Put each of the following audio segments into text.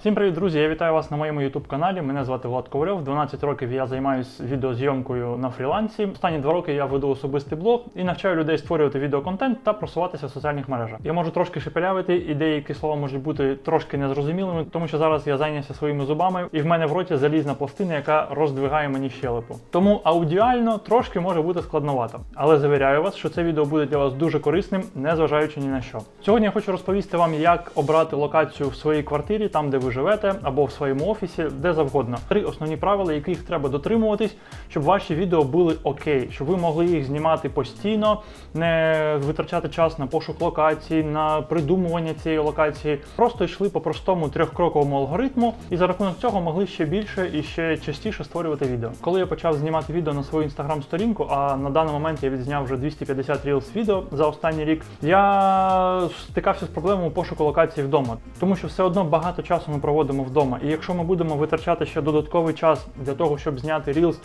Всім привіт, друзі! Я вітаю вас на моєму youtube каналі. Мене звати Влад Ковальов. 12 років я займаюся відеозйомкою на фрілансі. Останні два роки я веду особистий блог і навчаю людей створювати відеоконтент та просуватися в соціальних мережах. Я можу трошки шепелявити, і деякі слова можуть бути трошки незрозумілими, тому що зараз я зайнявся своїми зубами, і в мене в роті залізна пластина, яка роздвигає мені щелепу. Тому аудіально трошки може бути складновато. Але завіряю вас, що це відео буде для вас дуже корисним, незважаючи ні на що. Сьогодні я хочу розповісти вам, як обрати локацію в своїй квартирі, там де ви живете, або в своєму офісі, де завгодно. Три основні правила, яких треба дотримуватись, щоб ваші відео були окей, щоб ви могли їх знімати постійно, не витрачати час на пошук локацій, на придумування цієї локації. Просто йшли по простому трьохкроковому алгоритму, і за рахунок цього могли ще більше і ще частіше створювати відео. Коли я почав знімати відео на свою інстаграм-сторінку, а на даний момент я відзняв вже 250 reels відео за останній рік, я стикався з проблемою пошуку локації вдома, тому що все одно багато часу ми проводимо вдома. І якщо ми будемо витрачати ще додатковий час для того, щоб зняти Reels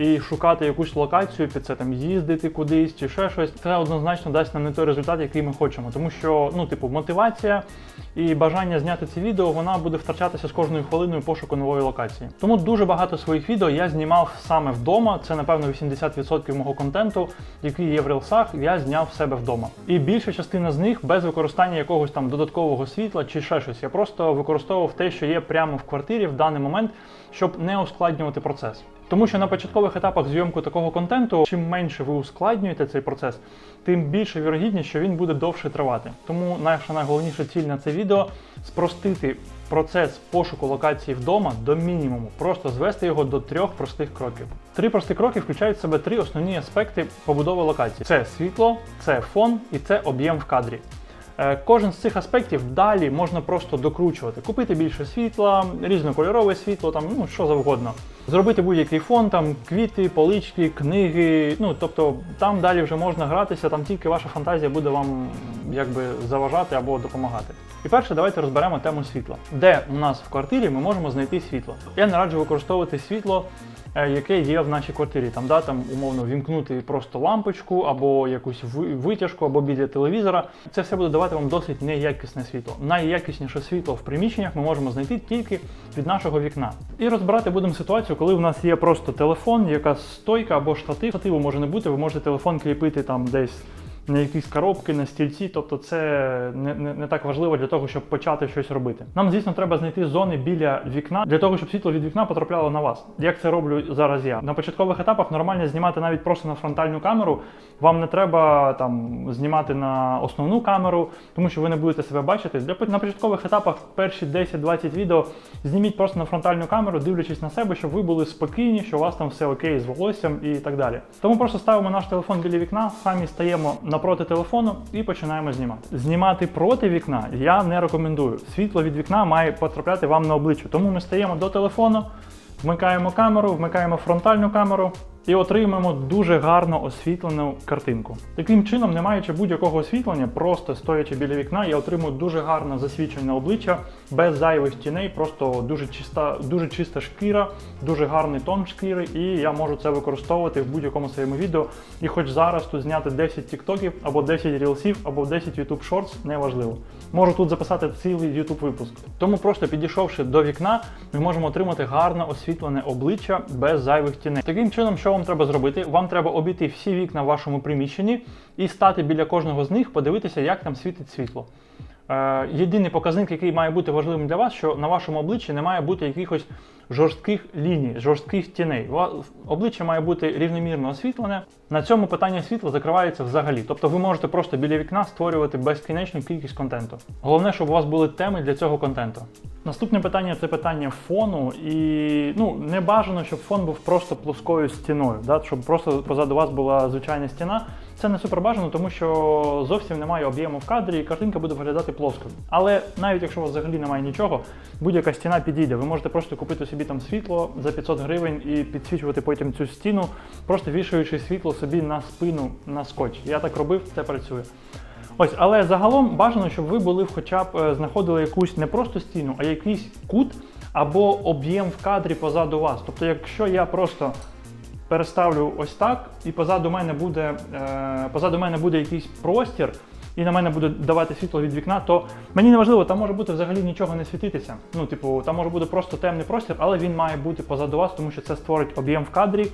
і шукати якусь локацію під це там їздити кудись чи ще щось, це однозначно дасть нам не той результат, який ми хочемо. Тому що, ну, типу, мотивація і бажання зняти це відео, вона буде втрачатися з кожною хвилиною пошуку нової локації. Тому дуже багато своїх відео я знімав саме вдома. Це напевно 80% мого контенту, який є в рілсах, я зняв в себе вдома. І більша частина з них без використання якогось там додаткового світла чи ще щось. Я просто використовував те, що є прямо в квартирі в даний момент, щоб не ускладнювати процес. Тому що на початкових етапах зйомку такого контенту, чим менше ви ускладнюєте цей процес, тим більше вірогідність, що він буде довше тривати. Тому наша найголовніша ціль на це відео спростити процес пошуку локації вдома до мінімуму, просто звести його до трьох простих кроків. Три прості кроки включають в себе три основні аспекти побудови локації: це світло, це фон і це об'єм в кадрі. Е, Кожен з цих аспектів далі можна просто докручувати, купити більше світла, різнокольорове світло, там ну що завгодно. Зробити будь-який фон, там квіти, полички, книги. Ну тобто там далі вже можна гратися, там тільки ваша фантазія буде вам якби заважати або допомагати. І перше, давайте розберемо тему світла. Де у нас в квартирі ми можемо знайти світло? Я не раджу використовувати світло яке є в нашій квартирі. Там, да, там умовно вімкнути просто лампочку або якусь ви- витяжку, або біля телевізора. Це все буде давати вам досить неякісне світло. Найякісніше світло в приміщеннях ми можемо знайти тільки від нашого вікна. І розбирати будемо ситуацію, коли в нас є просто телефон, якась стойка або штатив. Штативу може не бути, ви можете телефон кріпити там десь на якісь коробки, на стільці, тобто це не, не, не так важливо для того, щоб почати щось робити. Нам, звісно, треба знайти зони біля вікна для того, щоб світло від вікна потрапляло на вас. Як це роблю зараз я? На початкових етапах нормально знімати навіть просто на фронтальну камеру. Вам не треба там знімати на основну камеру, тому що ви не будете себе бачити. Для на початкових етапах перші 10-20 відео зніміть просто на фронтальну камеру, дивлячись на себе, щоб ви були спокійні, що у вас там все окей з волоссям і так далі. Тому просто ставимо наш телефон біля вікна, самі стаємо напроти телефону і починаємо знімати. Знімати проти вікна я не рекомендую. Світло від вікна має потрапляти вам на обличчя. Тому ми стаємо до телефону, вмикаємо камеру, вмикаємо фронтальну камеру і отримаємо дуже гарно освітлену картинку. Таким чином, не маючи будь-якого освітлення, просто стоячи біля вікна, я отримую дуже гарно засвічене обличчя, без зайвих тіней, просто дуже чиста, дуже чиста шкіра, дуже гарний тон шкіри, і я можу це використовувати в будь-якому своєму відео. І хоч зараз тут зняти 10 тіктоків, або 10 рілсів, або 10 YouTube Shorts, неважливо. Можу тут записати цілий YouTube випуск. Тому просто підійшовши до вікна, ми можемо отримати гарно освітлене обличчя без зайвих тіней. Таким чином, що вам треба зробити? Вам треба обійти всі вікна в вашому приміщенні і стати біля кожного з них, подивитися, як там світить світло. Е, Єдиний показник, який має бути важливим для вас, що на вашому обличчі не має бути якихось жорстких ліній, жорстких тіней. Обличчя має бути рівномірно освітлене. На цьому питання світла закривається взагалі. Тобто ви можете просто біля вікна створювати безкінечну кількість контенту. Головне, щоб у вас були теми для цього контенту. Наступне питання це питання фону, і ну не бажано, щоб фон був просто плоскою стіною, да? щоб просто позаду вас була звичайна стіна. Це не супер бажано, тому що зовсім немає об'єму в кадрі, і картинка буде виглядати плоскою. Але навіть якщо у вас взагалі немає нічого, будь-яка стіна підійде. Ви можете просто купити собі там світло за 500 гривень і підсвічувати потім цю стіну, просто вішаючи світло собі на спину на скотч. Я так робив, це працює. Ось, але загалом бажано, щоб ви були хоча б е, знаходили якусь не просто стіну, а якийсь кут або об'єм в кадрі позаду вас. Тобто, якщо я просто переставлю ось так, і позаду мене буде, е, позаду мене буде якийсь простір, і на мене буде давати світло від вікна, то мені не важливо, там може бути взагалі нічого не світитися. Ну, типу, там може бути просто темний простір, але він має бути позаду вас, тому що це створить об'єм в кадрі,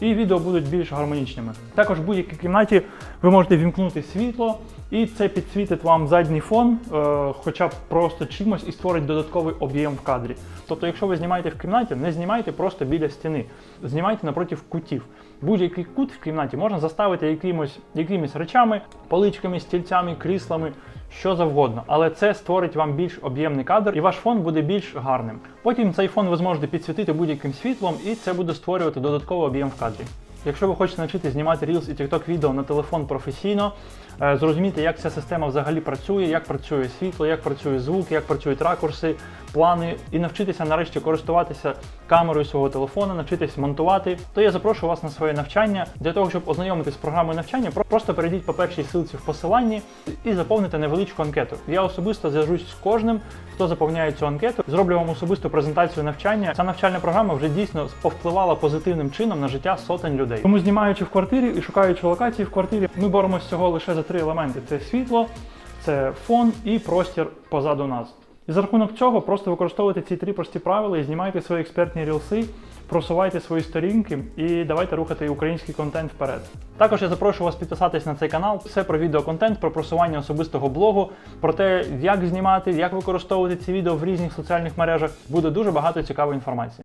і відео будуть більш гармонічними. Також в будь-якій кімнаті ви можете вімкнути світло, і це підсвітить вам задній фон, е, хоча б просто чимось і створить додатковий об'єм в кадрі. Тобто, якщо ви знімаєте в кімнаті, не знімайте просто біля стіни, знімайте напроти кутів. Будь-який кут в кімнаті можна заставити якимось, якимись речами, поличками, стільцями, кріслами, що завгодно. Але це створить вам більш об'ємний кадр, і ваш фон буде більш гарним. Потім цей фон ви зможете підсвітити будь-яким світлом, і це буде створювати додатковий об'єм в кадрі. Якщо ви хочете навчитися знімати Reels і TikTok відео на телефон професійно, е, зрозуміти, як ця система взагалі працює, як працює світло, як працює звук, як працюють ракурси, плани, і навчитися нарешті користуватися камерою свого телефона, навчитись монтувати, то я запрошую вас на своє навчання. Для того, щоб ознайомитись з програмою навчання, просто перейдіть по першій ссылці в посиланні і заповните невеличку анкету. Я особисто зв'яжусь з кожним, хто заповняє цю анкету, зроблю вам особисту презентацію навчання. Ця навчальна програма вже дійсно повпливала позитивним чином на життя сотень людей. Тому знімаючи в квартирі і шукаючи локації в квартирі, ми боремося всього лише за три елементи: це світло, це фон і простір позаду нас. І за рахунок цього просто використовуйте ці три прості правила і знімайте свої експертні рілси, просувайте свої сторінки і давайте рухати український контент вперед. Також я запрошую вас підписатись на цей канал. Все про відеоконтент, про просування особистого блогу, про те, як знімати, як використовувати ці відео в різних соціальних мережах. Буде дуже багато цікавої інформації.